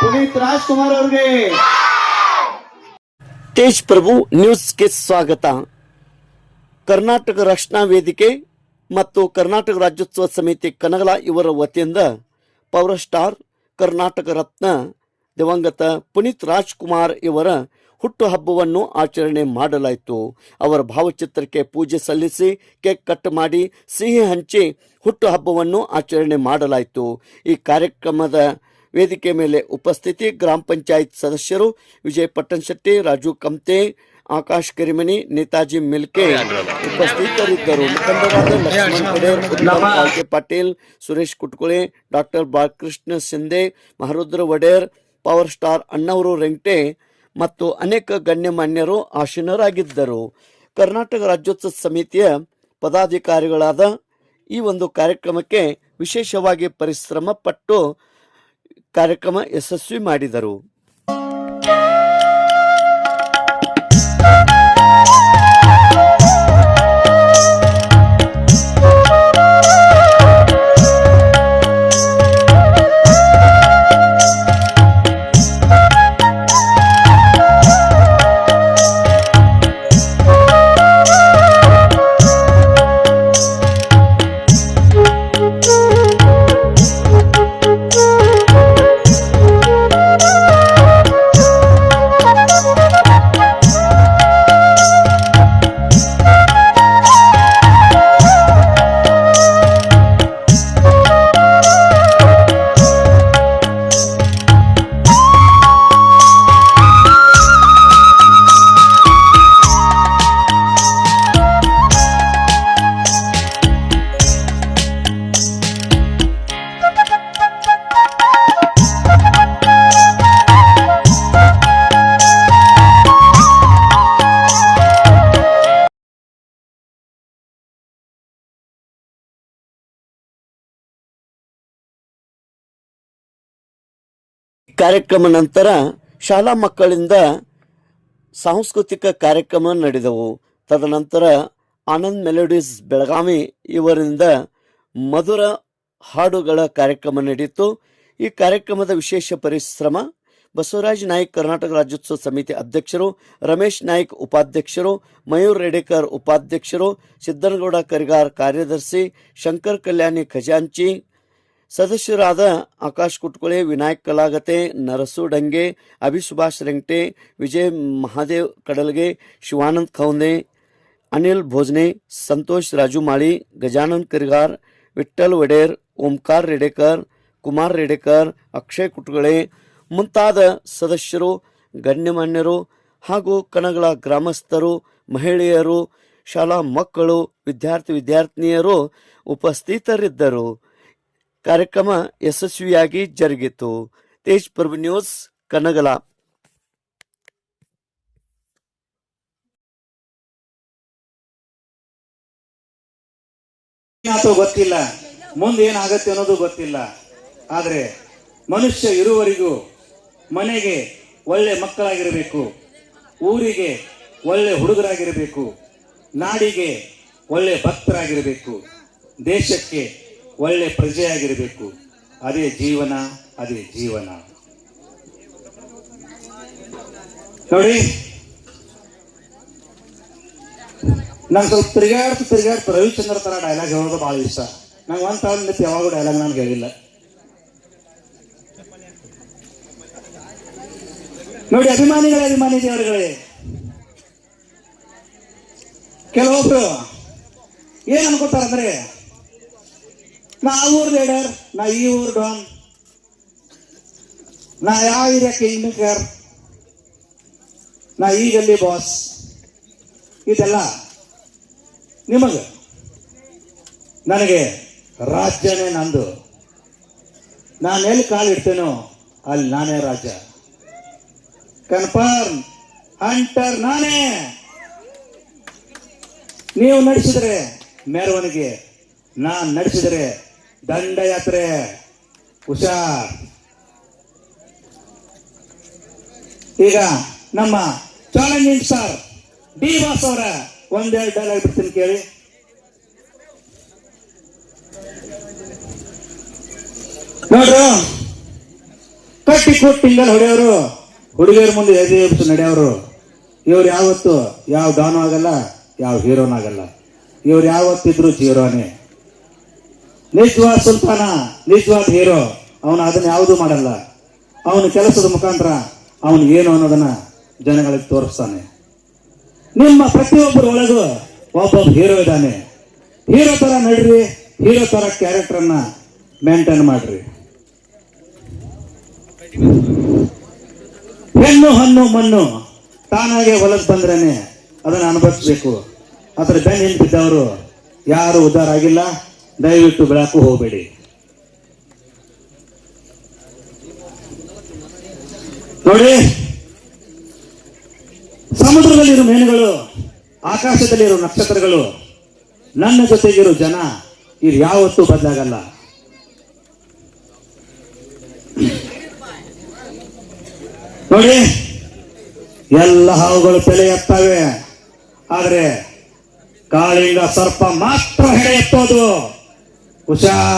ಪುನೀತ್ ರಾಜ್ಕುಮಾರ್ ಅವ್ರಿಗೆ. ತೇಜ್ ಪ್ರಭು ನ್ಯೂಸ್ಗೆ ಸ್ವಾಗತ. ಕರ್ನಾಟಕ ರಕ್ಷಣಾ ವೇದಿಕೆ ಮತ್ತು ಕರ್ನಾಟಕ ರಾಜ್ಯೋತ್ಸವ ಸಮಿತಿ ಕನಗಲ ಇವರ ವತಿಯಿಂದ ಪವರ್ ಸ್ಟಾರ್ ಕರ್ನಾಟಕ ರತ್ನ ದಿವಂಗತ ಪುನೀತ್ ರಾಜ್ಕುಮಾರ್ ಇವರ ಹುಟ್ಟುಹಬ್ಬವನ್ನು ಆಚರಣೆ ಮಾಡಲಾಯಿತು. ಅವರ ಭಾವಚಿತ್ರಕ್ಕೆ ಪೂಜೆ ಸಲ್ಲಿಸಿ ಕೇಕ್ ಕಟ್ ಮಾಡಿ ಸಿಹಿ ಹಂಚಿ ಹುಟ್ಟುಹಬ್ಬವನ್ನು ಆಚರಣೆ ಮಾಡಲಾಯಿತು. ಈ ಕಾರ್ಯಕ್ರಮದ ವೇದಿಕೆ ಮೇಲೆ ಉಪಸ್ಥಿತಿ ಗ್ರಾಮ ಪಂಚಾಯತ್ ಸದಸ್ಯರು ವಿಜಯ್ ಪಟ್ಟಣಶೆಟ್ಟಿ ರಾಜು ಕಮ್ತೆ ಆಕಾಶ್ ಕರಿಮನಿ ನೇತಾಜಿ ಮಿಲ್ಕೆ ಉಪಸ್ಥಿತರಿದ್ದರು. ಮುಖಂಡರಾದ Laxman Patil, Suresh Kutkule, doctor Balakrishna Shinde, Maharudra Odeyar, power star ಅಣ್ಣವರು ರೆಂಗ್ಟೆ ಮತ್ತು ಅನೇಕ ಗಣ್ಯಮಾನ್ಯರು ಆಸೀನರಾಗಿದ್ದರು ಕರ್ನಾಟಕ ರಾಜ್ಯೋತ್ಸವ ಸಮಿತಿಯ ಪದಾಧಿಕಾರಿಗಳಾದ ಈ ಒಂದು ಕಾರ್ಯಕ್ರಮಕ್ಕೆ ವಿಶೇಷವಾಗಿ ಪರಿಶ್ರಮ ಪಟ್ಟು ಕಾರ್ಯಕ್ರಮ ಯಶಸ್ವಿ ಮಾಡಿದರು. ಕಾರ್ಯಕ್ರಮ ನಂತರ ಶಾಲಾ ಮಕ್ಕಳಿಂದ ಸಾಂಸ್ಕೃತಿಕ ಕಾರ್ಯಕ್ರಮ ನಡೆದವು. ತದನಂತರ ಆನಂದ್ ಮೆಲೋಡೀಸ್ ಬೆಳಗಾವಿ ಇವರಿಂದ ಮಧುರ ಹಾಡುಗಳ ಕಾರ್ಯಕ್ರಮ ನಡೆಯಿತು. ಈ ಕಾರ್ಯಕ್ರಮದ ವಿಶೇಷ ಪರಿಶ್ರಮ ಬಸವರಾಜ್ ನಾಯ್ಕ್ ಕರ್ನಾಟಕ ರಾಜ್ಯೋತ್ಸವ ಸಮಿತಿ ಅಧ್ಯಕ್ಷರು, ರಮೇಶ್ ನಾಯ್ಕ್ ಉಪಾಧ್ಯಕ್ಷರು, ಮಯೂರ್ ರೆಡೇಕರ್ ಉಪಾಧ್ಯಕ್ಷರು, ಸಿದ್ದನಗೌಡ ಕರಿಗಾರ್ ಕಾರ್ಯದರ್ಶಿ, ಶಂಕರ್ ಕಲ್ಯಾಣಿ ಖಜಾಂಚಿ ಸದಸ್ಯರಾದ ಆಕಾಶ್ ಕುಟ್ಕೊಳೆ, ವಿನಾಯಕ್ ಕಲಾಗತೆ, ನರಸು ಡಂಗೆ ಅಭಿಸುಭಾಷ್ ರೆಂಗ್ಟೆ, ವಿಜಯ್ ಮಹಾದೇವ್ ಕಡಲ್ಗೆ, ಶಿವಾನಂದ್ ಖೌಂದೆ ಅನಿಲ್ ಭೋಜ್ನೆ, ಸಂತೋಷ್ ರಾಜು ಮಾಳಿ ಗಜಾನಂದ್ ಕರಿಗಾರ್, ವಿಠ್ಠಲ್ ವಡೇರ್ ಓಂಕಾರ್ ರೆಡೇಕರ್, ಕುಮಾರ್ ರೆಡೇಕರ್, ಅಕ್ಷಯ್ ಕುಟ್ಕೊಳೆ ಮುಂತಾದ ಸದಸ್ಯರು, ಗಣ್ಯಮಾನ್ಯರು ಹಾಗೂ ಕಣಗಳ ಗ್ರಾಮಸ್ಥರು, ಮಹಿಳೆಯರು, ಶಾಲಾ ಮಕ್ಕಳು, ವಿದ್ಯಾರ್ಥಿ ವಿದ್ಯಾರ್ಥಿನಿಯರು ಉಪಸ್ಥಿತರಿದ್ದರು. ಕಾರ್ಯಕ್ರಮ ಯಶಸ್ವಿಯಾಗಿ ಜರುಗಿತು. ತೇಜ್ ಪ್ರಭು ನ್ಯೂಸ್, ಕನಗಲ. ಗೊತ್ತಿಲ್ಲ. ಮುಂದೆ ಏನಾಗತ್ತೆ ಅನ್ನೋದು ಗೊತ್ತಿಲ್ಲ. ಆದರೆ ಮನುಷ್ಯ ಇರುವವರಿಗೂ ಮನೆಗೆ ಒಳ್ಳೆ ಮಕ್ಕಳಾಗಿರಬೇಕು. ಊರಿಗೆ ಒಳ್ಳೆ ಹುಡುಗರಾಗಿರಬೇಕು. ನಾಡಿಗೆ ಒಳ್ಳೆ ಭಕ್ತರಾಗಿರಬೇಕು. ದೇಶಕ್ಕೆ ಒಳ್ಳೆ ಪ್ರಜೆಯಾಗಿರಬೇಕು. ಅದೇ ಜೀವನ ಅದೇ ಜೀವನ. ನೋಡಿ. ನಂಗೆ ಸ್ವಲ್ಪ ತಿರುಗಾಡ್ತು ತಿರುಗಾಡ್ತು ರವಿಚಂದ್ರ ತರ ಡೈಲಾಗ್ ಹೇಳೋದು ಭಾಳ ಇಷ್ಟ. ನಂಗೆ ಒಂದು ನಿಂತು ಯಾವಾಗೂ ಡೈಲಾಗ್ ನಾನು ಹೇಳಿಲ್ಲ ನೋಡಿ, ಅಭಿಮಾನಿಗಳೇ, ಅಭಿಮಾನಿ ದೇವರುಗಳೇ. ಕೆಲವೊಬ್ರು ಏನ್ ಅನ್ಕೋತಾರಂದ್ರೆ ನಾ ಊರ್ ಲೀಡರ್ ನಾ ಈ ಊರ್ ಡಾನ್ ನಾ ಯಾವ ಏರಿಯಾ ಕಿಂಗ್ ಮೇಕರ್ ನಾ ಈ ಗಲ್ಲಿ ಬಾಸ್. ಇದೆಲ್ಲ ನಿಮಗೆ? ನನಗೆ ರಾಜ್ಯನೇ ನಂದು. ನಾನು ಎಲ್ಲಿ ಕಾಲಿಡ್ತೇನೋ ಅಲ್ಲಿ ನಾನೇ ರಾಜ್ಯ ಕನ್ಫರ್ಮ್, ಹಂಟರ್ ನಾನೇ. ನೀವು ನಡೆಸಿದರೆ ಮೆರವಣಿಗೆ, ನಾನು ನಡೆಸಿದರೆ ದಂಡಯಾತ್ರೆ. ಹುಷಾರ್. ಈಗ ನಮ್ಮ ಚಾಲೆಂಜಿಂಗ್ ಸ್ಟಾರ್ ಡಿ ಬಾಸ್ ಅವರ ಒಂದೆರಡು ಡೈಲಾಗ್ ಬಿಡ್ತೀನಿ ಕೇಳಿ. ನೋಡ್ರು ಕಟ್ಟಿ ಕೊಟ್ಟು ಟಿಂಗಲ್ ಹೊಡೆಯವರು, ಹುಡುಗಿಯರ ಮುಂದೆ ಎದೆ ಎಬ್ಬಿಸಿ ನಡೆಯೋರು ಇವ್ರು ಯಾವತ್ತು ಯಾವ ಡಾನು ಆಗಲ್ಲ, ಯಾವ ಹೀರೋನ್ ಆಗಲ್ಲ. ಇವ್ರು ಯಾವತ್ತಿದ್ರು ಜೀರೋನೇ ನಿಜವಾದ ಸುಲ್ತಾನ ನಿಜವಾದ ಹೀರೋ ಅವನು ಅದನ್ನ ಯಾವುದೂ ಮಾಡಲ್ಲ. ಅವನ ಕೆಲಸದ ಮುಖಾಂತರ ಅವನು ಏನು ಅನ್ನೋದನ್ನ ಜನಗಳಿಗೆ ತೋರಿಸ್ತಾನೆ. ನಿಮ್ಮ ಪ್ರತಿಯೊಬ್ಬರ ಒಳಗೂ ಒಬ್ಬೊಬ್ಬ ಹೀರೋ ಇದ್ದಾನೆ. ಹೀರೋ ತರ ನಡ್ರಿ, ಹೀರೋ ತರ ಕ್ಯಾರೆಕ್ಟರ್ನ ಮೇಂಟೈನ್ ಮಾಡ್ರಿ. ಹೆಣ್ಣು, ಹಣ್ಣು, ಮಣ್ಣು ತಾನಾಗೆ ಹೊಲಕ್ಕೆ ಬಂದ್ರೇನೆ ಅದನ್ನ ಅನುಭವಿಸ್ಬೇಕು. ಅದ್ರ ಬೆನ್ನ ಹಿಂದೆ ಯಾರು ಉದ್ಧಾರ ಆಗಿಲ್ಲ. ದಯವಿಟ್ಟು ಬೆಳಕು ಹೋಗಬೇಡಿ. ನೋಡಿ, ಸಮುದ್ರದಲ್ಲಿರೋ ಮೀನುಗಳು, ಆಕಾಶದಲ್ಲಿರೋ ನಕ್ಷತ್ರಗಳು, ನನ್ನ ಜೊತೆಗಿರೋ ಜನ, ಇದು ಯಾವತ್ತೂ ಬದಲಾಗಲ್ಲ. ನೋಡಿ, ಎಲ್ಲ ಹಾವುಗಳು ತಲೆ ಎತ್ತವೆ. ಆದರೆ, ಕಾಳಿಂಗ ಸರ್ಪ ಮಾತ್ರ ಎತ್ತೋದು. ಹುಷಾರ್